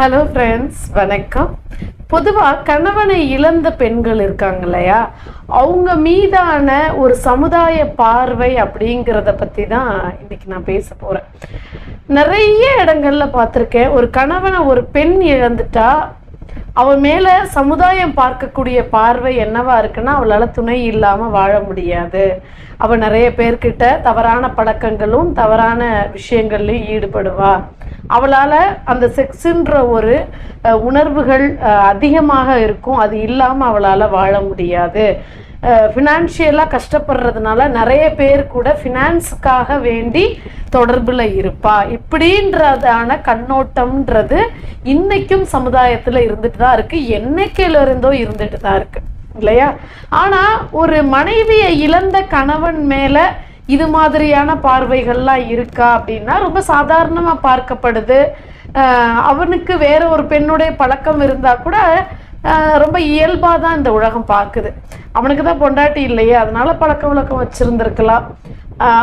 Hello friends வணக்கம். பொதுவாக கணவனை இழந்த பெண்கள் இருக்காங்க இல்லையா? அவங்க மீதான ஒரு சமுதாய பார்வை அப்படிங்கிறத பற்றி தான் இன்னைக்கு நான் பேச போகிறேன் நிறைய இடங்கள்ல பார்த்துருக்கேன். ஒரு கணவனை ஒரு பெண் இழந்துட்டா அவன் மேலே சமுதாயம் பார்க்கக்கூடிய பார்வை என்னவா இருக்குன்னா அவளால் துணை இல்லாமல் வாழ முடியாது. அவள் நிறைய பேர்கிட்ட தவறான பழக்கங்களும் தவறான விஷயங்கள்லையும் ஈடுபடுவா. அவளால் அந்த செக்ஸுன்ற ஒரு உணர்வுகள் அதிகமாக இருக்கும். அது இல்லாமல் அவளால் வாழ முடியாது. ஃபினான்ஷியலாக கஷ்டப்படுறதுனால நிறைய பேர் கூட ஃபினான்ஸுக்காக வேண்டி தொடர்பில் இருப்பா. இப்படின்றதான கண்ணோட்டம்ன்றது இன்னைக்கும் சமுதாயத்தில் இருந்துட்டு தான் இருக்குது என்னைக்கிலிருந்தோ இருந்துட்டு தான் இருக்குது இல்லையா? ஆனால் ஒரு மனைவியை இழந்த கணவன் மேலே இது மாதிரியான பார்வைகள்லாம் இருக்கா அப்படின்னா ரொம்ப சாதாரணமாக பார்க்கப்படுது. அவனுக்கு வேற ஒரு பெண்ணுடைய பழக்கம் இருந்தால் கூட ரொம்ப இயல்பாக தான் இந்த உலகம் பார்க்குது. அவனுக்கு தான் பொண்டாட்டி இல்லையே அதனால பழக்க வழக்கம் வச்சுருந்துருக்கலாம்.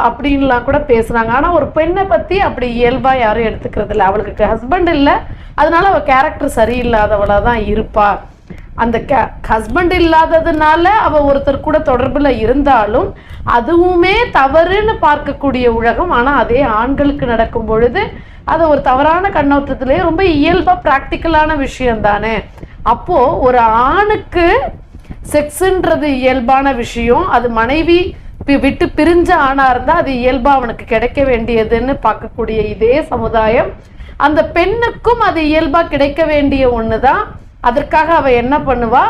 அப்படின்லாம் கூட பேசுகிறாங்க ஆனால் ஒரு பெண்ணை பற்றி அப்படி இயல்பாக யாரும் எடுத்துக்கிறது இல்லை அவளுக்கு ஹஸ்பண்ட் இல்லை அதனால அவள் கேரக்டர் சரியில்லாதவளாக தான் இருப்பாள் அந்த க ஹஸ்பண்ட் இல்லாததுனால அவ ஒருத்தர் கூட தொடர்பில் இருந்தாலும் அதுவுமே தவறுன்னு பார்க்கக்கூடிய உலகம். ஆனால் அதே ஆண்களுக்கு நடக்கும் பொழுது அது ஒரு தவறான கண்ணோட்டத்திலே ரொம்ப இயல்பாக ப்ராக்டிக்கலான விஷயம் தானே அப்போது ஒரு ஆணுக்கு செக்ஸுன்றது இயல்பான விஷயம். அது மனைவி விட்டு பிரிஞ்ச ஆணாக இருந்தால் அது இயல்பாக அவனுக்கு கிடைக்க வேண்டியதுன்னு பார்க்கக்கூடிய இதே சமுதாயம். அந்த பெண்ணுக்கும் அது இயல்பாக கிடைக்க வேண்டிய ஒன்று தான் அதற்காக அவ என்ன பண்ணுவா?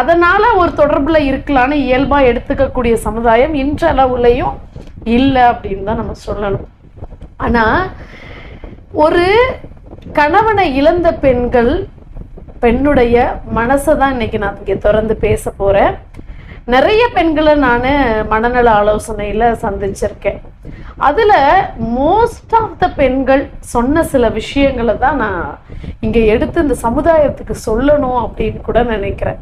அதனால ஒரு தொடர்புல இருக்கலான்னு இயல்பா எடுத்துக்கக்கூடிய சமுதாயம் இன்றளவுலையும் இல்லை அப்படின்னு தான் நம்ம சொல்லணும். ஆனா ஒரு கணவனை இழந்த பெண்கள் பெண்ணுடைய மனசை தான் இன்னைக்கு நான் இங்கே திறந்து பேச போறேன். நிறைய பெண்களை நான் மனநல ஆலோசனையில் சந்திச்சிருக்கேன். அதில் மோஸ்ட் ஆஃப் த பெண்கள் சொன்ன சில விஷயங்களை தான் நான் இங்கே எடுத்து இந்த சமுதாயத்துக்கு சொல்லணும் அப்படின்னு கூட நினைக்கிறேன்.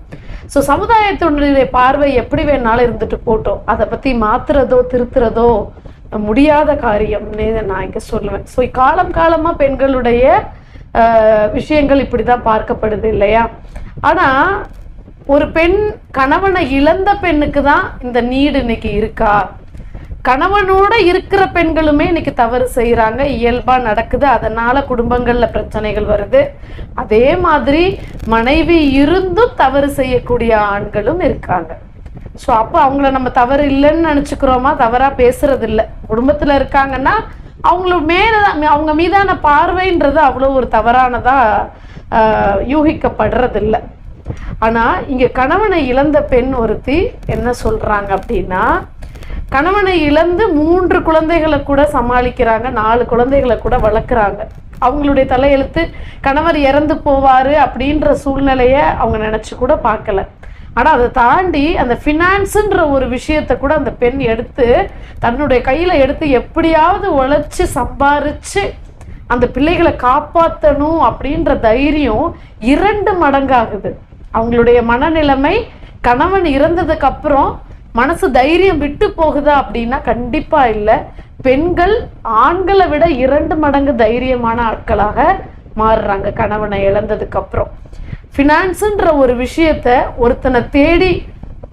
ஸோ சமுதாயத்தினுடைய பார்வை எப்படி வேணாலும் இருந்துட்டு போட்டோம். அதை பற்றி மாத்துறதோ திருத்துறதோ முடியாத காரியம்னு நான் இங்கே சொல்லுவேன். ஸோ காலம் காலமாக பெண்களுடைய விஷயங்கள் விஷயங்கள் இப்படிதான் பார்க்கப்படுது இல்லையா? ஆனா ஒரு பெண் கணவனை இழந்த பெண்ணுக்கு தான் இந்த நீடு இன்னைக்கு இருக்கா? கணவனோட இருக்கிற பெண்களுமே இன்னைக்கு தவறு செய்கிறாங்க இயல்பாக நடக்குது. அதனால் குடும்பங்களில் பிரச்சனைகள் வருது. அதே மாதிரி மனைவி இருந்தும் தவறு செய்யக்கூடிய ஆண்களும் இருக்காங்க. ஸோ அப்போ அவங்கள நம்ம தவறு இல்லைன்னு நினச்சிக்கிறோமா? தவறாக பேசுறது இல்லை குடும்பத்தில் இருக்காங்கன்னா அவங்கள மேல அவங்க மீதான பார்வைன்றது அவ்வளோ ஒரு தவறானதாக யூகிக்கப்படுறதில்லை. ஆனால் இங்கே கணவனை இழந்த பெண் ஒருத்தி என்ன சொல்கிறாங்க அப்படின்னா கணவனை இழந்து மூன்று குழந்தைகளை கூட சமாளிக்கிறாங்க நாலு குழந்தைகளை கூட வளர்க்குறாங்க. அவங்களுடைய தலையெழுத்து கணவர் இறந்து போவார் அப்படின்ற சூழ்நிலையை அவங்க நினச்சி கூட பார்க்கல. ஆனால் அதை தாண்டி அந்த ஃபினான்ஸுன்ற ஒரு விஷயத்தை கூட அந்த பெண் எடுத்து தன்னுடைய கையில் எடுத்து எப்படியாவது உழைச்சி சம்பாரித்து அந்த பிள்ளைகளை காப்பாற்றணும் அப்படின்ற தைரியம் இரண்டு மடங்காகுது. அவங்களுடைய மனநிலைமை கணவன் இறந்ததுக்கு அப்புறம் மனசு தைரியம் விட்டு போகுதா அப்படின்னா கண்டிப்பா இல்லை. பெண்கள் ஆண்களை விட இரண்டு மடங்கு தைரியமான ஆட்களாக மாறுறாங்க கணவனை இழந்ததுக்கு அப்புறம். ஃபினான்ஸுன்ற ஒரு விஷயத்த ஒருத்தனை தேடி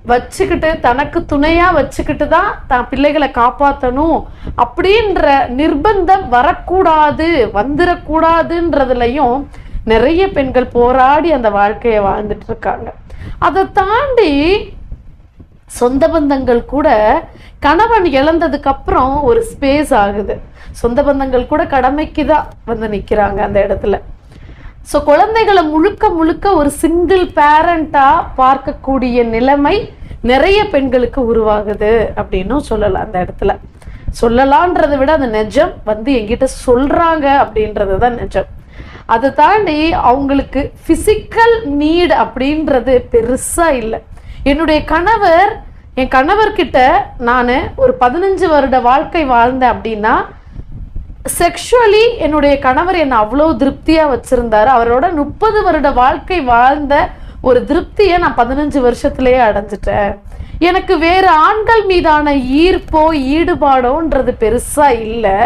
வச்சுக்கிட்டு தனக்கு துணையா வச்சுக்கிட்டு தான் தான் பிள்ளைகளை காப்பாற்றணும் அப்படின்ற நிர்பந்தம் வரக்கூடாது வந்துடக்கூடாதுன்றதுலையும் நிறைய பெண்கள் போராடி அந்த வாழ்க்கையை வாழ்ந்துட்டு இருக்காங்க. அதை தாண்டி சொந்த பந்தங்கள் கூட கணவன் இழந்ததுக்கு அப்புறம் ஒரு ஸ்பேஸ் ஆகுது. சொந்த பந்தங்கள் கூட கடமைக்கு தான் வந்து நிக்கிறாங்க அந்த இடத்துல. ஸோ குழந்தைகளை முழுக்க முழுக்க ஒரு சிங்கிள் பேரண்டாக பார்க்கக்கூடிய நிலைமை நிறைய பெண்களுக்கு உருவாகுது அப்படின்னும் சொல்லலாம் அந்த இடத்துல. சொல்லலான்றதை விட அந்த நிஜம். வந்து என்கிட்ட சொல்றாங்க அப்படின்றது தான் நிஜம். அதை தாண்டி அவங்களுக்கு ஃபிசிக்கல் நீட் அப்படின்றது பெருசாக இல்லை. என்னுடைய கணவர் என் கணவர்கிட்ட நான் ஒரு பதினஞ்சு வருட வாழ்க்கை வாழ்ந்தேன் அப்படின்னா செக்ஷுவலி என்னுடைய கணவர் என்னை அவ்வளோ திருப்தியாக வச்சுருந்தாரு. அவரோட முப்பது வருட வாழ்க்கை வாழ்ந்த ஒரு திருப்தியை நான் பதினஞ்சு வருஷத்துலேயே அடைஞ்சிட்டேன். எனக்கு வேறு ஆண்கள் மீதான ஈர்ப்போ ஈடுபாடோன்றது பெருசாக இல்லை.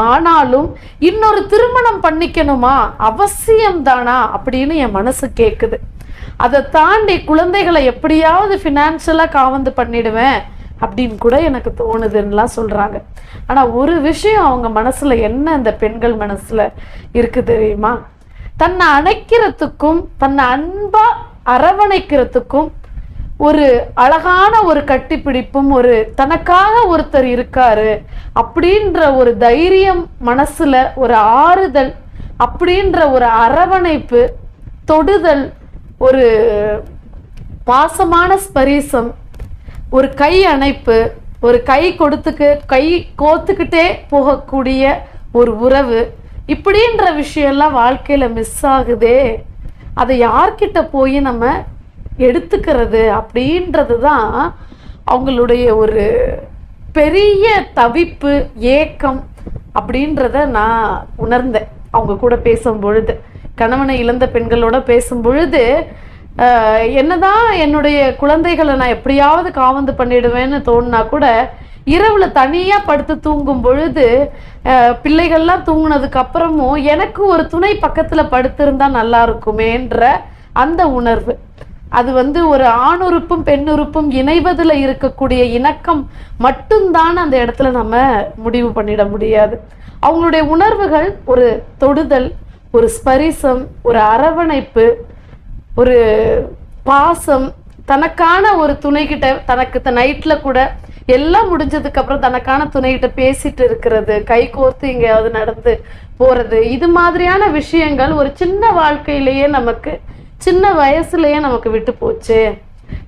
ஆனாலும் இன்னொரு திருமணம் பண்ணிக்கணுமா அவசியம் தானா அப்படின்னு என் மனசு கேட்குது அதை தாண்டி குழந்தைகளை எப்படியாவது ஃபினான்ஷியலாக காவந்து பண்ணிடுவேன் அப்படின்னு கூட எனக்கு தோணுதுன்னுலாம் சொல்கிறாங்க ஆனால் ஒரு விஷயம் அவங்க மனசில் என்ன இந்த பெண்கள் மனசில் இருக்குது தெரியுமா? தன்னை அணைக்கிறதுக்கும் தன்னை அன்பாக அரவணைக்கிறதுக்கும் ஒரு அழகான ஒரு கட்டிப்பிடிப்பும் ஒரு தனக்காக ஒருத்தர் இருக்காரு அப்படின்ற ஒரு தைரியம் மனசுல ஒரு ஆறுதல் அப்படின்ற ஒரு அரவணைப்பு தொடுதல் ஒரு பாசமான ஸ்பரிசம் ஒரு கை அணைப்பு ஒரு கை கொடுத்துக்கு கை கோத்துக்கிட்டே போகக்கூடிய ஒரு உறவு இப்படின்ற விஷயம்லாம் வாழ்க்கையில் மிஸ் ஆகுதே. அதை யார்கிட்ட போய் நம்ம எடுத்துக்கிறது அப்படின்றது தான் அவங்களுடைய ஒரு பெரிய தவிப்பு ஏக்கம் அப்படின்றத நான் உணர்ந்தேன். அவங்க கூட பேசும் பொழுது கணவனை இழந்த பெண்களோட பேசும் பொழுது என்னதான் என்னுடைய குழந்தைகளை நான் எப்படியாவது காவந்து பண்ணிடுவேன்னு தோணுனா கூட இரவில் தனியாக படுத்து தூங்கும் பொழுது பிள்ளைகள்லாம் தூங்கினதுக்கு அப்புறமும் எனக்கு ஒரு துணை பக்கத்தில் படுத்திருந்தா நல்லா இருக்குமேன்ற அந்த உணர்வு. அது வந்து ஒரு ஆணுறுப்பும் பெண்ணுறுப்பும் இணைவதில் இருக்கக்கூடிய இணக்கம் மட்டும்தான் அந்த இடத்துல நம்ம முடிவு பண்ணிட முடியாது. அவங்களுடைய உணர்வுகள் ஒரு தொடுதல் ஒரு ஸ்பரிசம் ஒரு அரவணைப்பு ஒரு பாசம் தனக்கான ஒரு துணைக்கிட்ட தனக்கு நைட்டில் கூட எல்லாம் முடிஞ்சதுக்கப்புறம் தனக்கான துணைகிட்ட பேசிட்டு இருக்கிறது கை கோர்த்து எங்கேயாவது நடந்து போகிறது இது மாதிரியான விஷயங்கள் ஒரு சின்ன வாழ்க்கையிலேயே நமக்கு சின்ன வயசுலயே நமக்கு விட்டு போச்சு.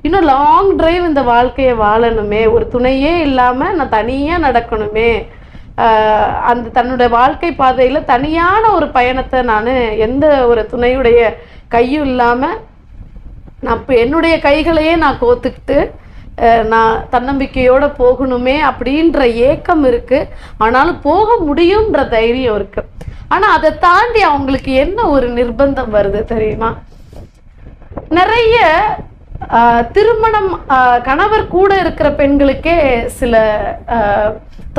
இன்னும் லாங் டிரைவ் இந்த வாழ்க்கையை வாழணுமே. ஒரு துணையே இல்லாம நான் தனியா நடக்கணுமே. அந்த தன்னுடைய வாழ்க்கை பாதையில தனியான ஒரு பயணத்தை நான் எந்த ஒரு துணையுடைய கையும் இல்லாம நான் இப்போ என்னுடைய கைகளையே நான் கோத்துக்கிட்டு நான் தன்னம்பிக்கையோட போகணுமே அப்படின்ற ஏக்கம் இருக்கு. ஆனாலும் போக முடியுன்ற தைரியம் இருக்கு. ஆனா அதை தாண்டி அவங்களுக்கு என்ன ஒரு நிர்பந்தம் வருது தெரியுமா? நிறைய திருமணம் கணவர் கூட இருக்கிற பெண்களுக்கே சில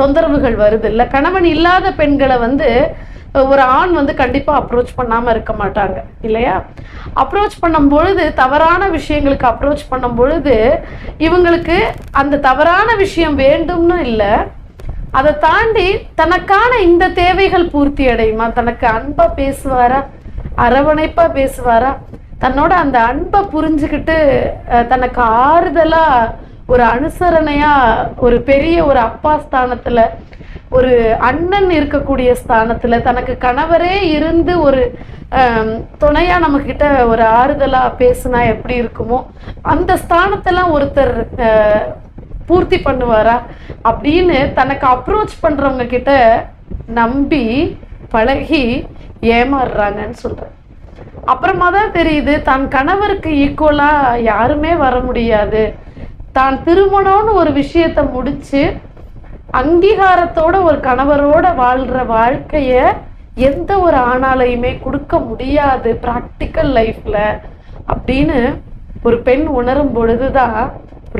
தொந்தரவுகள் வருது இல்லை. கணவன் இல்லாத பெண்களை வந்து ஒரு ஆண் வந்து கண்டிப்பாக அப்ரோச் பண்ணாமல் இருக்க மாட்டாங்க இல்லையா? அப்ரோச் பண்ணும் பொழுது தவறான விஷயங்களுக்கு அப்ரோச் பண்ணும் பொழுது இவங்களுக்கு அந்த தவறான விஷயம் வேண்டும்னு இல்லை. அதை தாண்டி தனக்கான இந்த தேவைகள் பூர்த்தி அடையுமா? தனக்கு அன்பாக பேசுவாரா? அரவணைப்பாக பேசுவாரா? தன்னோட அந்த அன்பை புரிஞ்சுக்கிட்டு தனக்கு ஆறுதலாக ஒரு அனுசரணையாக ஒரு பெரிய ஒரு அப்பா ஸ்தானத்தில் ஒரு அண்ணன் இருக்கக்கூடிய ஸ்தானத்தில் தனக்கு கணவரே இருந்து ஒரு துணையாக நம்மக்கிட்ட ஒரு ஆறுதலாக பேசுனா எப்படி இருக்குமோ அந்த ஸ்தானத்தெல்லாம் ஒருத்தர் பூர்த்தி பண்ணுவாரா அப்படின்னு தனக்கு அப்ரோச் பண்ணுறவங்க கிட்ட நம்பி பழகி ஏமாறுறாங்கன்னு சொல்கிறேன் அப்புறமா தான் தெரியுது தன் கணவருக்கு ஈக்குவலா யாருமே வர முடியாது. தான் திருமணம்னு ஒரு விஷயத்த முடிச்சு அங்கீகாரத்தோட ஒரு கணவரோட வாழ்ற வாழ்க்கைய எந்த ஒரு ஆணாலையுமே கொடுக்க முடியாது ப்ராக்டிக்கல் லைஃப்ல அப்படின்னு ஒரு பெண் உணரும் பொழுதுதான்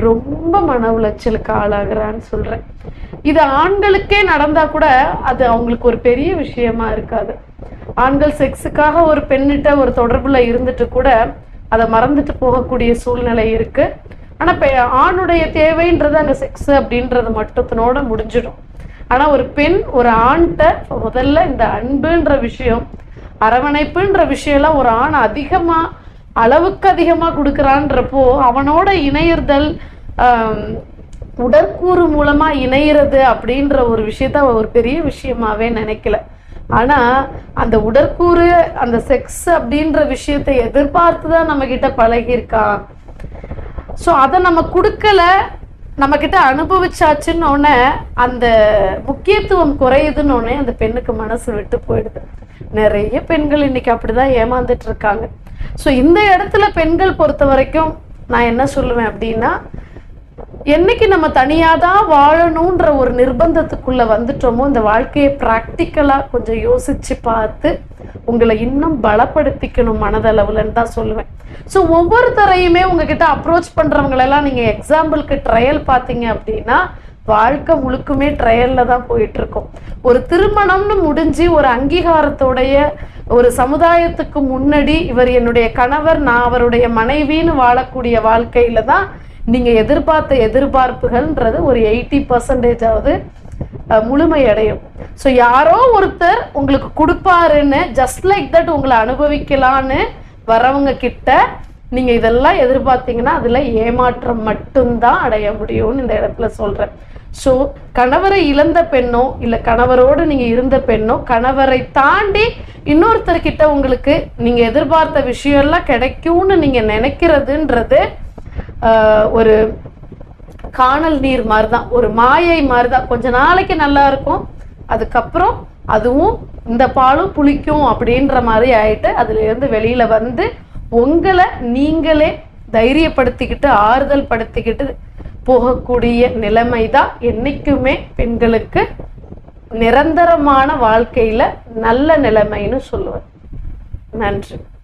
ரொம்ப மன உளைச்சலுக்கு ஆளாகிறான்னு சொல்றேன். இது ஆண்களுக்கே நடந்தா கூட அது அவங்களுக்கு ஒரு பெரிய விஷயமா இருக்காது. ஆண்கள் செக்ஸுக்காக ஒரு பெண்ணிட்ட ஒரு தொடர்பில் இருந்துட்டு கூட அதை மறந்துட்டு போகக்கூடிய சூழ்நிலை இருக்குது ஆனால் இப்போ ஆணுடைய தேவைன்றது அங்கே செக்ஸ் அப்படின்றது மட்டுத்தினோட முடிஞ்சிடும். ஆனால் ஒரு பெண் ஒரு ஆண்கிட்ட முதல்ல இந்த அன்புன்ற விஷயம் அரவணைப்புன்ற விஷயம்லாம் ஒரு ஆண் அதிகமாக அளவுக்கு அதிகமாக கொடுக்குறான்றப்போ அவனோட இணையர்தல் உடற்கூறு மூலமாக இணையிறது அப்படின்ற ஒரு விஷயத்த ஒரு பெரிய விஷயமாவே நினைக்கல. ஆனா அந்த உடற்கூறு அந்த செக்ஸ் அப்படின்ற விஷயத்தை எதிர்பார்த்து தான் நம்ம கிட்ட பழகியிருக்கான். ஸோ அதை நம்ம கொடுக்கல நம்ம கிட்ட அனுபவிச்சாச்சுன்னு உடனே அந்த முக்கியத்துவம் குறையுதுன்னு உடனே அந்த பெண்ணுக்கு மனசு விட்டு போயிடுது. நிறைய பெண்கள் இன்னைக்கு அப்படிதான் ஏமாந்துட்டு இருக்காங்க. ஸோ இந்த இடத்துல பெண்கள் பொறுத்த வரைக்கும் நான் என்ன சொல்லுவேன் அப்படின்னா என்னைக்கு நம்ம தனியாக தான் வாழணுன்ற ஒரு நிர்பந்தத்துக்குள்ளே வந்துட்டோமோ இந்த வாழ்க்கையை ப்ராக்டிக்கலாக கொஞ்சம் யோசித்து பார்த்து உங்களை இன்னும் பலப்படுத்திக்கணும் மனதளவுலன்னு தான் சொல்லுவேன். ஸோ ஒவ்வொருத்தரையுமே உங்ககிட்ட அப்ரோச் பண்ணுறவங்களெல்லாம் நீங்கள் எக்ஸாம்பிளுக்கு ட்ரையல் பார்த்தீங்க அப்படின்னா வாழ்க்கை முழுக்குமே ட்ரையலில் தான் போயிட்டுருக்கோம். ஒரு திருமணம்னு முடிஞ்சு ஒரு அங்கீகாரத்தோடைய ஒரு சமுதாயத்துக்கு முன்னாடி இவர் என்னுடைய கணவர் நான் அவருடைய மனைவின்னு வாழக்கூடிய வாழ்க்கையில தான் நீங்கள் எதிர்பார்த்த எதிர்பார்ப்புகள்ன்றது ஒரு எயிட்டி பர்சன்டேஜாவது முழுமையடையும். ஸோ யாரோ ஒருத்தர் உங்களுக்கு கொடுப்பாருன்னு ஜஸ்ட் லைக் தட் உங்களை அனுபவிக்கலான்னு வரவங்க கிட்ட நீங்கள் இதெல்லாம் எதிர்பார்த்தீங்கன்னா அதில் ஏமாற்றம் மட்டும்தான் அடைய முடியும்னு இந்த இடத்துல சொல்கிறேன் ஸோ கணவரை இழந்த பெண்ணோ இல்லை கணவரோடு நீங்கள் இருந்த பெண்ணோ கணவரை தாண்டி இன்னொருத்தர்கிட்ட உங்களுக்கு நீங்கள் எதிர்பார்த்த விஷயம்லாம் கிடைக்கும்னு நீங்கள் நினைக்கிறதுன்றது ஒரு காணல் நீர் மாதிரி தான் ஒரு மாயை மாதிரி தான் கொஞ்ச நாளைக்கு நல்லா இருக்கும். அதுக்கப்புறம் அதுவும் இந்த பாலும் புளிக்கும் அப்படின்ற மாதிரி ஆயிட்டு அதுல இருந்து வெளியில வந்து உங்களை நீங்களே தைரியப்படுத்திக்கிட்டு ஆறுதல் படுத்திக்கிட்டு போகக்கூடிய நிலைமை தான் என்னைக்குமே பெண்களுக்கு நிரந்தரமான வாழ்க்கையில நல்ல நிலைமைன்னு சொல்லுவேன். நன்றி.